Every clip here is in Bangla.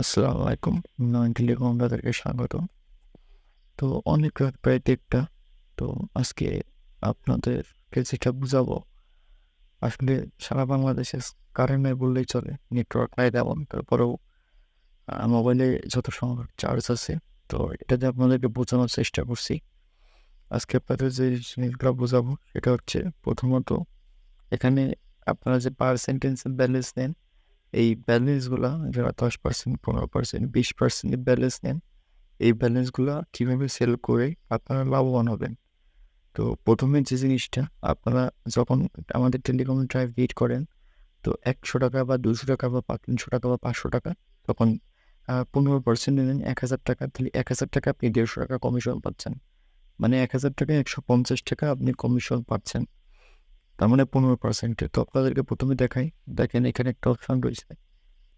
আসসালামু আলাইকুম। নয়ন টেলিকম আপনাদেরকে স্বাগত। তো অনেক রাত প্রায় ১:৩০ তো আজকে আপনাদেরকে যেটা বুঝাবো, আসলে সারা বাংলাদেশে কারেন্ট নাই বললেই চলে। নেটওয়ার্ক নাই তেমন। তারপরেও মোবাইলে যত সংখ্যক চার্জ আছে, তো এটা দিয়ে আপনাদেরকে বোঝানোর চেষ্টা করছি। আজকে আপনাদের যে জিনিসগুলো বোঝাবো সেটা হচ্ছে প্রথমত এখানে আপনারা যে পার সেন্টেন্সে ব্যালেন্স নেন, এই ব্যালেন্সগুলা যারা 10%, 15%, 20% এর ব্যালেন্স নেন, এই ব্যালেন্সগুলা কীভাবে সেল করে আপনারা লাভবান হবেন। তো প্রথমে যে জিনিসটা আপনারা যখন আমাদের টেলিকমের ড্রাইভ হিট করেন, তো ৳১০০ বা ৳২০০ বা তিনশো টাকা বা ৳৫০০ তখন পনেরো পার্সেন্ট নেন এক হাজার টাকা তাহলে ৳১,০০০ আপনি ৳১৫০ কমিশন পাচ্ছেন। মানে ৳১,০০০ য় ৳১৫০ আপনি কমিশন পাচ্ছেন। তার মানে 15% এ। তো আপনাদেরকে ১ম এ দেখাই। দেখেন এখানে একটা অপশন রয়েছে।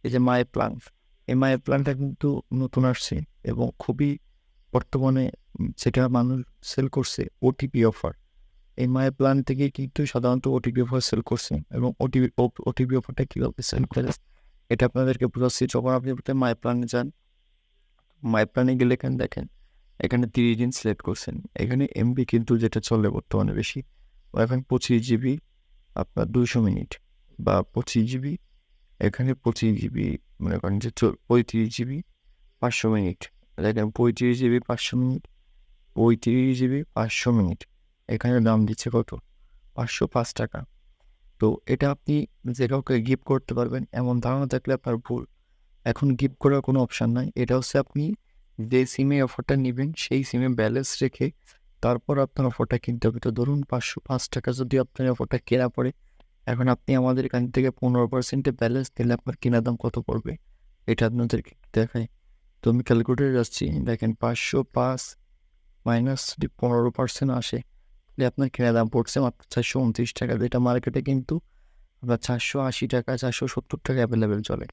এই যে মাই প্ল্যান। এই মাই প্ল্যানটা কিন্তু নতুন আসছে এবং খুবই বর্তমানে সেটা মানুষ সেল করছে ওটিপি অফার। এই মাই প্ল্যান থেকে কিন্তু সাধারণত ওটিপি অফার সেল করছে এবং ওটিপি ওটিপি অফারটা কীভাবে সেল করে এটা আপনাদেরকে বোঝাচ্ছি। যখন আপনি প্রথমে মাই প্ল্যানে যান, মাই প্ল্যানে গেলে এখানে দেখেন, এখানে ৩০ দিন সিলেক্ট করছেন। এখানে এমবি কিন্তু যেটা চলে বর্তমানে বেশি। এখন ২৫ জিবি আপনার দুশো মিনিট বা ২৫ জিবি এখানে ২৫ জিবি মনে করেন যে ৩৫ জিবি ৫০০ মিনিট। দেখেন ৩৫ জিবি ৫০০ মিনিট, ৩৫ জিবি ৫০০ মিনিট। এখানে দাম দিচ্ছে কত? ৳৫০৫ তো এটা আপনি যে কাউকে গিফট করতে পারবেন এমন ধারণা থাকলে আপনার ভুল। এখন গিফট করার কোনো অপশান নাই। এটা হচ্ছে আপনি যে সিমে অফারটা নিবেন সেই সিমে ব্যালেন্স রেখে তারপর আপনার অফারটা কিনতে হবে। তো ধরুন ৳৫০৫ যদি আপনার অফারটা কেনা পড়ে, এখন আপনি আমাদের এখান থেকে 15% এ ব্যালেন্স দিলে আপনার কেনা দাম কত পড়বে? এটা আপনাদেরকে দেখাই। তো আমি ক্যালকুলেটরে যাচ্ছি। দেখেন ৫০৫ মাইনাস যদি 15% আসে, তাহলে আপনার কেনা দাম পড়ছে মাত্র ৳৪২৯ যেটা মার্কেটে কিন্তু আপনার চারশো আশি টাকা চারশো সত্তর টাকা অ্যাভেলেবেল চলে।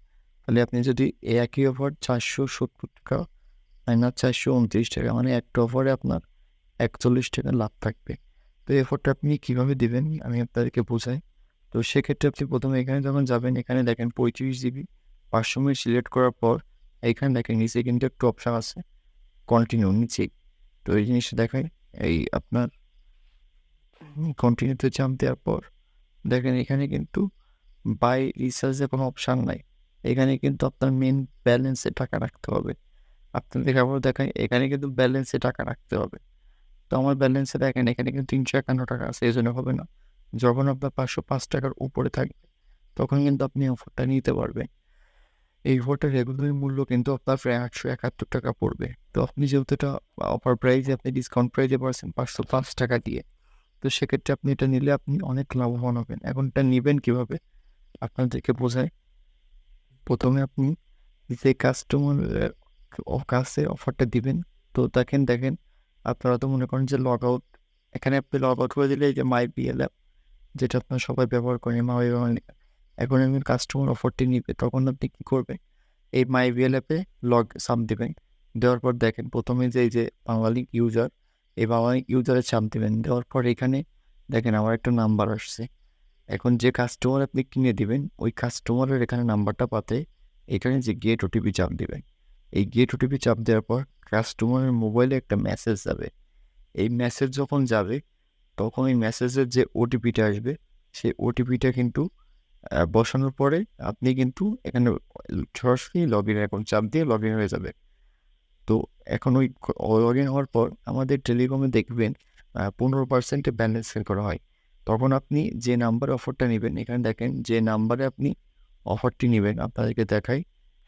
তাহলে আপনি যদি একই অফার ৳৪৭০ মাইনাস ৳৪২৯ মানে একটা অফারে আপনার ৳৪১ লাভ থাকবে। তো এই অফারটা আপনি কীভাবে দিবেন আমি আপনাদেরকে বোঝাই। তো সেক্ষেত্রে আপনি প্রথমে এখানে যখন যাবেন, এখানে দেখেন ৩৫ জিবি ৫০০ মিনিট সিলেক্ট করার পর এইখানে দেখেন নিচে কিন্তু একটা অপশান আছে কন্টিনিউ নিচেই। তো এই জিনিসটা দেখাই। এই আপনার কন্টিনিউতে চাপ দেওয়ার পর দেখেন এখানে কিন্তু বাই রিচার্জের কোনো অপশান নাই। এখানে কিন্তু আপনার মেন ব্যালেন্সে টাকা রাখতে হবে। আপনাদের আবার দেখাই, এখানে কিন্তু ব্যালেন্সে টাকা রাখতে হবে। তো আমার ব্যালেন্সে দেখেন এখানে কিন্তু ৳৩৫১ আছে এই জন্য হবে না। যখন আপনার পাঁচশো পাঁচ টাকার উপরে থাকবে তখন কিন্তু আপনি অফারটা নিতে পারবেন। এই অফারটার রেগুলার মূল্য কিন্তু আপনার প্রায় ৳৮৭১ পড়বে। তো আপনি যেহেতু এটা অফার প্রাইসে আপনি ডিসকাউন্ট প্রাইসে পাচ্ছেন ৳৫০৫ দিয়ে। তো সেক্ষেত্রে আপনি এটা নিলে আপনি অনেক লাভবান হবেন। এখন এটা নেবেন কীভাবে আপনাদেরকে বোঝায় প্রথমে আপনি যে কাস্টমার কাছে অফারটা দিবেন, তো দেখেন, দেখেন আপনারা তো মনে করেন যে লগ আউট এখানে আপনি লগ আউট করে দিলে এই যে মাই বিএল অ্যাপ যেটা আপনার সবাই ব্যবহার করেন মাই এখন এমন কাস্টমার অফারটি নিবে তখন আপনি কি করবেন? এই মাই বিএল অ্যাপে লগ সাম দিবেন। দেওয়ার পর দেখেন ১ম এ যে এই যে বাঙালি ইউজার, এই বাংলালিংক ইউজারে সাম দেবেন দেওয়ার পর এখানে দেখেন আমার একটা নাম্বার আসছে। এখন যে কাস্টমার আপনি কিনে দিবেন, ওই কাস্টমারের এখানে নাম্বারটা পাতে এখানে যে গেট ওটিপি চাপ দিবেন। এই গেট ওটিপি চাপ দেওয়ার পর কাস্টমারের মোবাইলে একটা মেসেজ যাবে। এই মেসেজ যখন যাবে তখন এই মেসেজের যে ওটিপিটা আসবে, সেই ওটিপিটা কিন্তু বসানোর পরে আপনি কিন্তু এখানে সরাসরি লগ ইন এখন চাপ দিয়ে লগ ইন হয়ে যাবে। তো এখন ওই লগ ইন হওয়ার পর আমাদের টেলিকমে দেখবেন পনেরো 15% ব্যালেন্স সেল করা হয়। তখন আপনি যে নাম্বারে অফারটা নেবেন এখানে দেখেন যে নাম্বারে আপনি অফারটি নেবেন আপনাদেরকে দেখাই।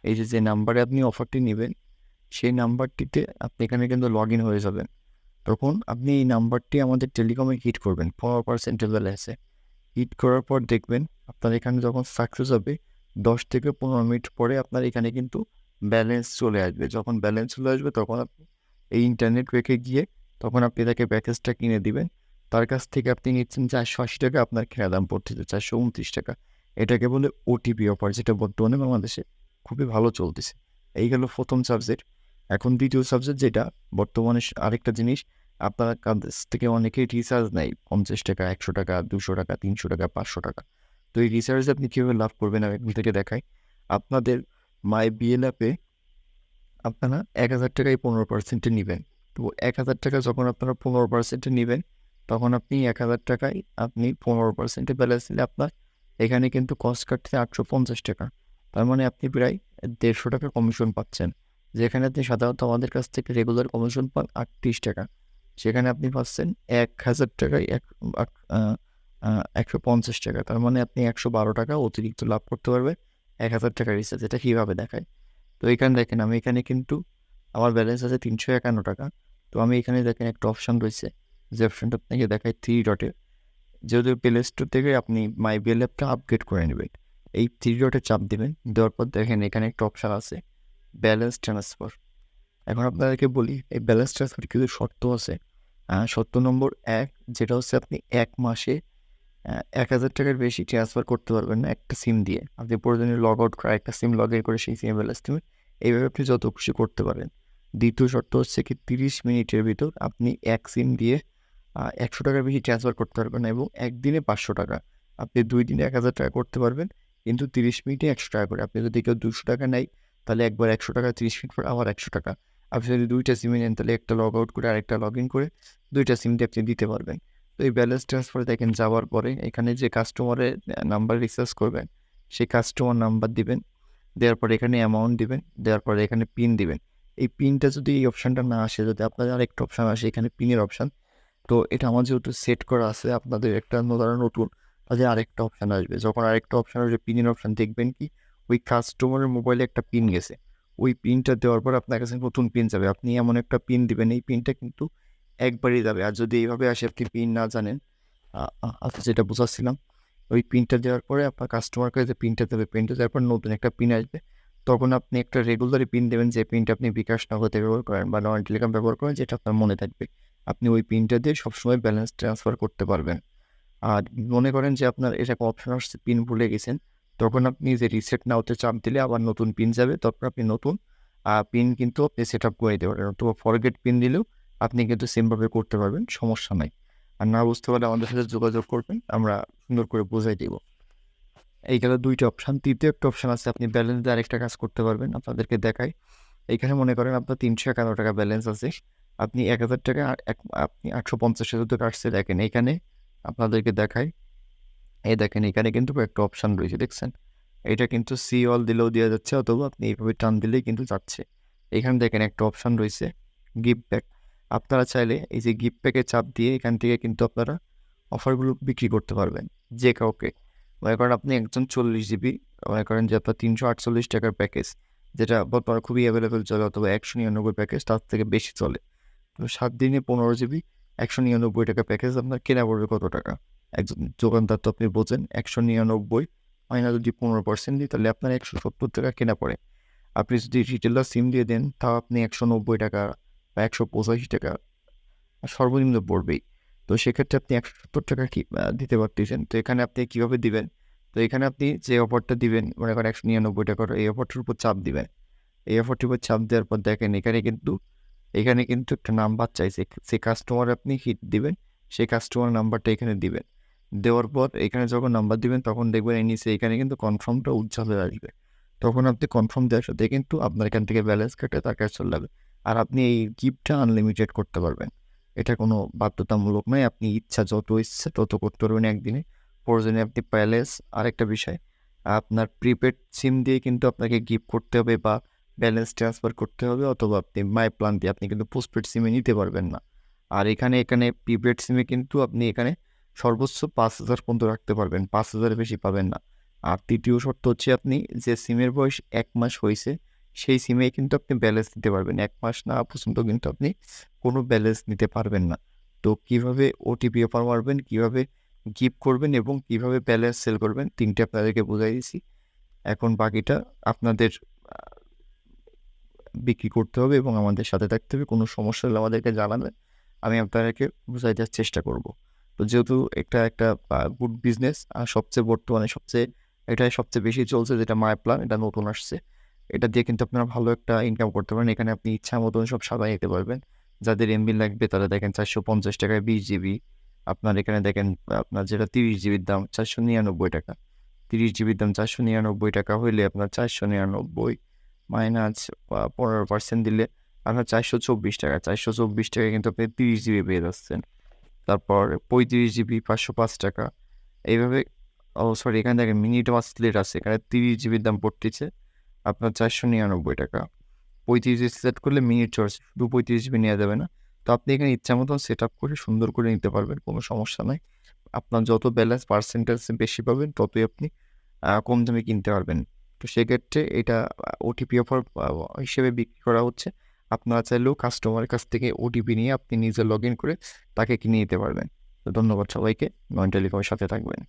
এই যে, যে নাম্বারে আপনি অফারটি নেবেন সেই নাম্বারটিতে আপনি এখানে কিন্তু লগইন হয়ে যাবেন। তখন আপনি এই নাম্বারটি আমাদের টেলিকমে হিট করবেন 15% এ ব্যালেন্সে। হিট করার পর দেখবেন আপনার এখানে যখন সাকসেস হবে ১০ থেকে ১৫ মিনিট পরে আপনার এখানে কিন্তু ব্যালেন্স চলে আসবে। যখন ব্যালেন্স চলে আসবে তখন আপনি এই ইন্টারনেট প্যাকে গিয়ে তখন আপনি তাকে প্যাকেজটা কিনে দিবেন। তার কাছ থেকে আপনি নিচ্ছেন ৳৪৮০ আপনার কেনা দাম পড়তেছে ৳৪২৯ এটাকে বলে ওটিপি অফার যেটা বর্তমানে বাংলাদেশে খুবই ভালো চলতেছে। এই গেল প্রথম সাবজেক্ট। এখন দ্বিতীয় সাবজেক্ট যেটা বর্তমানে আরেকটা জিনিস আপনার কাছ থেকে অনেকেই রিচার্জ নেয় ৳৫০, ৳১০০, ৳২০০, ৳৩০০, ৳৫০০ তো এই রিচার্জে আপনি কীভাবে লাভ করবেন আমি থেকে দেখাই। আপনাদের মাই বিএল অ্যাপে আপনারা এক হাজার টাকায় পনেরো পার্সেন্টে নেবেন তো এক হাজার টাকা যখন আপনারা পনেরো পার্সেন্টে নেবেন তখন আপনি এক হাজার টাকায় আপনি পনেরো পার্সেন্টে ব্যালেন্স দিলে আপনার এখানে কিন্তু কস্ট কাটছে আটশো পঞ্চাশ টাকা তার মানে আপনি প্রায় দেড়শো টাকা কমিশন পাচ্ছেন। যেখানে আপনি সাধারণত আমাদের কাছ থেকে রেগুলার কমিশন পান আটত্রিশ টাকা। সেখানে আপনি পাচ্ছেন এক হাজার টাকায় এক একশো পঞ্চাশ টাকা। তার মানে আপনি একশো বারো টাকা অতিরিক্ত লাভ করতে পারবেন এক হাজার টাকা রিচার্জ এটা কীভাবে দেখায়? তো এখানে দেখেন, আমি এখানে কিন্তু আমার ব্যালেন্স আছে তিনশো একান্ন টাকা। তো আমি এখানে দেখেন একটা অপশান রয়েছে, যে অপশানটা আপনাকে দেখায় থ্রি ডটে যেহেতু প্লে স্টোর থেকে আপনি মাই বিএল অ্যাপটা আপগ্রেড করে নেবেন। এই থ্রি ডটে চাপ দেবেন, দেওয়ার পর দেখেন এখানে একটা অপশান আছে ব্যালেন্স ট্রান্সফার এখন আপনাদেরকে বলি, এই ব্যালেন্স ট্রান্সফার কিছু শর্ত আছে। শর্ত নম্বর এক, যেটা হচ্ছে আপনি এক মাসে এক হাজার টাকার বেশি ট্রান্সফার করতে পারবেন না একটা সিম দিয়ে। আপনি প্রয়োজনীয় লগ আউট করে একটা সিম লগ ইন করে সেই সিমে ব্যালেন্স দেবেন, এইভাবে আপনি যত খুশি করতে পারেন। দ্বিতীয় শর্ত হচ্ছে কি, তিরিশ মিনিটের ভিতর আপনি এক সিম দিয়ে একশো টাকার বেশি ট্রান্সফার করতে পারবেন এবং একদিনে পাঁচশো টাকা। আপনি দুই দিনে এক হাজার টাকা করতে পারবেন কিন্তু তিরিশ মিনিটে একশো টাকা করে। আপনি যদি কেউ দুশো টাকা নেয়, তাহলে একবার একশো টাকা, তিরিশ মিনিট পর আবার একশো টাকা। আপনি যদি দুইটা সিমে নেন, তাহলে একটা লগ আউট করে আরেকটা লগ ইন করে দুইটা সিম দিয়ে আপনি দিতে পারবেন। তো এই ব্যালেন্স ট্রান্সফার দেখেন যাওয়ার পরে এখানে যে কাস্টমারের নাম্বার রিচার্জ করবেন, সেই কাস্টমার নাম্বার দিবেন, দেওয়ার পরে এখানে অ্যামাউন্ট দিবেন, দেওয়ার পরে এখানে পিন দিবেন। এই পিনটা যদি এই অপশানটা না আসে, যদি আপনাদের আরেকটা অপশান আসে, এখানে পিনের অপশান তো এটা আমার যেহেতু সেট করা আছে, আপনাদের একটা ধরো নতুন তাদের আরেকটা অপশান আসবে। যখন আরেকটা অপশান আসবে পিনের অপশান দেখবেন কি? ওই কাস্টমারের মোবাইলে একটা পিন গেছে। ওই পিনটা দেওয়ার পর আপনার কাছে নতুন পিন যাবে। আপনি এমন একটা পিন দেবেন, এই পিনটা কিন্তু একবারই যাবে। আর যদি এইভাবে আসে, আপনি পিন না জানেন আচ্ছা যেটা বোঝাচ্ছিলাম, ওই পিনটা দেওয়ার পরে আপনার কাস্টমারকে যে পিনটা দেবে পিনটা দেওয়ার পর নতুন একটা পিন আসবে। তখন আপনি একটা রেগুলারই পিন দেবেন, যে পিনটা আপনি বিকাশ নগদে ব্যবহার করেন বা নন টেলিকম ব্যবহার করেন, যেটা আপনার মনে থাকবে। আপনি ওই পিনটা দিয়ে সবসময় ব্যালেন্স ট্রান্সফার করতে পারবেন। আর মনে করেন যে আপনার এরকম অপশন আসছে পিন ভুলে গেছেন, তখন আপনি যে রিসেট নাওতে চাপ দিলে আবার নতুন পিন যাবে, তখন আপনি নতুন পিন কিন্তু আপনি সেট আপ করে দিতে পারেন অথবা ফরগেট পিন দিলেও আপনি কিন্তু সেমভাবে করতে পারবেন, সমস্যা নাই। আর না বুঝতে পারলে আমাদের সাথে যোগাযোগ করবেন, আমরা সুন্দর করে বোঝাই দেব। এই গেল দুইটা অপশান তৃতীয় একটা অপশান আছে, আপনি ব্যালেন্স দিয়ে আরেকটা কাজ করতে পারবেন, আপনাদেরকে দেখাই। এইখানে মনে করেন আপনার তিনশো একান্ন টাকা ব্যালেন্স আছে। আপনি এক হাজার টাকা আপনি আটশো পঞ্চাশ হাজার কাটছে দেখেন এখানে আপনাদেরকে দেখাই। এই দেখেন, এখানে কিন্তু একটা অপশান রয়েছে, দেখছেন? এটা কিন্তু সি অল দিলেও দেওয়া যাচ্ছে, অথবা আপনি এইভাবে টান দিলেই কিন্তু যাচ্ছে। এখানে দেখেন একটা অপশান রয়েছে গিফট প্যাক আপনারা চাইলে এই যে গিফট প্যাকে চাপ দিয়ে এখান থেকে কিন্তু আপনারা অফারগুলো বিক্রি করতে পারবেন, যে কাউকে। মনে করেন আপনি একজন চল্লিশ জিবি মনে করেন যে আপনার তিনশো আটচল্লিশ টাকার প্যাকেজ যেটা বর্তমানে খুবই অ্যাভেলেবেল চলে, অথবা একশো নিরানব্বই প্যাকেজ তার থেকে বেশি চলে। তো সাত দিনে পনেরো জিবি একশো নিরানব্বই টাকা প্যাকেজ আপনার কেনা পড়বে কত টাকা? একজন দোকানদার তো আপনি বোঝেন, একশো নিরানব্বই। মাইনা যদি পনেরো পার্সেন্ট দিই, তাহলে আপনার একশো সত্তর টাকা কেনা পড়ে। আপনি যদি রিটেলার সিম দিয়ে দেন, তাও আপনি একশো নব্বই টাকা বা একশো পঁচাশি টাকা সর্বনিম্ন পড়বেই। তো সেক্ষেত্রে আপনি একশো সত্তর টাকা কি দিতে পারতেছেন? তো এখানে আপনি কীভাবে দিবেন? তো এখানে আপনি যে অফারটা দিবেন, মনে করেন একশো নিরানব্বই টাকার, এই অফারটার উপর চাপ দিবেন। এই অফারটির উপর চাপ দেওয়ার পর দেখেন, এখানে কিন্তু এখানে কিন্তু একটা নাম্বার চাইছে সে কাস্টমার আপনি হিট দিবেন সেই কাস্টমার নাম্বারটা এখানে দিবেন। দেওয়ার পর এখানে যখন নাম্বার দিবেন, তখন দেখবেন এই নিচে এখানে কিন্তু কনফার্মটা উজ্জ্বল হয়ে আসবে। তখন আপনি কনফার্ম দেওয়ার সাথে কিন্তু আপনার এখান থেকে ব্যালেন্স কেটে তার কাছে চলে যাবে। আর আপনি এই গিফটটা আনলিমিটেড করতে পারবেন। এটা কোনো বাধ্যতামূলক নয়, আপনি ইচ্ছা যত ইচ্ছে তত করতে পারবেন একদিনে। প্রয়োজনে আপনি প্যালেস আরেকটা বিষয়, আপনার প্রিপেড সিম দিয়ে কিন্তু আপনাকে গিফট করতে হবে বা ব্যালেন্স ট্রান্সফার করতে হবে অথবা আপনি মাই প্ল্যান দিয়ে আপনি কিন্তু পোস্টপেড সিমে নিতে পারবেন না। আর এখানে এখানে প্রিপেড সিমে কিন্তু আপনি এখানে সর্বোচ্চ পাঁচ হাজার পর্যন্ত রাখতে পারবেন, পাঁচ হাজারের বেশি পাবেন না। আর তৃতীয় শর্ত হচ্ছে আপনি যে সিমের বয়স এক মাস হয়েছে, সেই সিমে কিন্তু আপনি ব্যালেন্স নিতে পারবেন। এক মাস না পর্যন্ত কিন্তু আপনি কোনো ব্যালেন্স নিতে পারবেন না। তো কীভাবে ওটিপি অফার মারবেন, কীভাবে গিফট করবেন এবং কীভাবে ব্যালেন্স সেল করবেন, তিনটে আপনাদেরকে বোঝাই দিয়েছি। এখন বাকিটা আপনাদের বিক্রি করতে হবে এবং আমাদের সাথে থাকতে হবে। কোনো সমস্যা হলে আমাদেরকে জানাবেন আমি আপনাদেরকে বুঝাই দেওয়ার চেষ্টা করব। তো যেহেতু এটা একটা গুড বিজনেস আর সবচেয়ে বর্তমানে সবচেয়ে, এটাই সবচেয়ে বেশি চলছে যেটা মাই প্ল্যান এটা নতুন আসছে। এটা দিয়ে কিন্তু আপনারা ভালো একটা ইনকাম করতে পারেন। এখানে আপনি ইচ্ছা মতন সব সাজাই নিতে পারবেন। যাদের এমবি লাগবে তারা দেখেন চারশো পঞ্চাশ টাকায় বিশ জিবি আপনার এখানে দেখেন আপনার যেটা তিরিশ জিবির দাম, চারশো নিরানব্বই টাকা। তিরিশ জিবির দাম চারশো নিরানব্বই টাকা হইলে আপনার চারশো নিরানব্বই মাইনাস পনেরো পার্সেন্ট দিলে আপনার চারশো চব্বিশ টাকা। চারশো চব্বিশ টাকা কিন্তু আপনি তিরিশ জিবি পেয়ে যাচ্ছেন। তারপর পঁয়ত্রিশ জিবি পাঁচশো পাঁচ টাকা। এইভাবে, ও সরি এখানে দেখেন মিনিট ওয়াচ প্লেট আছে। এখানে তিরিশ জিবির দাম পড়তেছে আপনার চারশো নিরানব্বই টাকা। পঁয়ত্রিশ জিবি সেট করলে মিনিট চার্জ শুধু পঁয়ত্রিশ জিবি নেওয়া যাবে না। তো আপনি এখানে ইচ্ছা মতো সেট আপ করে সুন্দর করে নিতে পারবেন, কোনো সমস্যা নাই। আপনার যত ব্যালেন্স পার্সেন্টেজ বেশি পাবেন, ততই আপনি কম দামে কিনতে পারবেন। তো সেক্ষেত্রে এটা ওটিপি অফার হিসেবে বিক্রি করা হচ্ছে। আপনারা চাইলেও কাস্টমারের কাছ থেকে ওটিপি নিয়ে আপনি নিজে লগ ইন করে তাকে কিনে নিতে পারবেন। তো ধন্যবাদ সবাইকে। নয়ন টেলিকমের সাথে থাকবেন।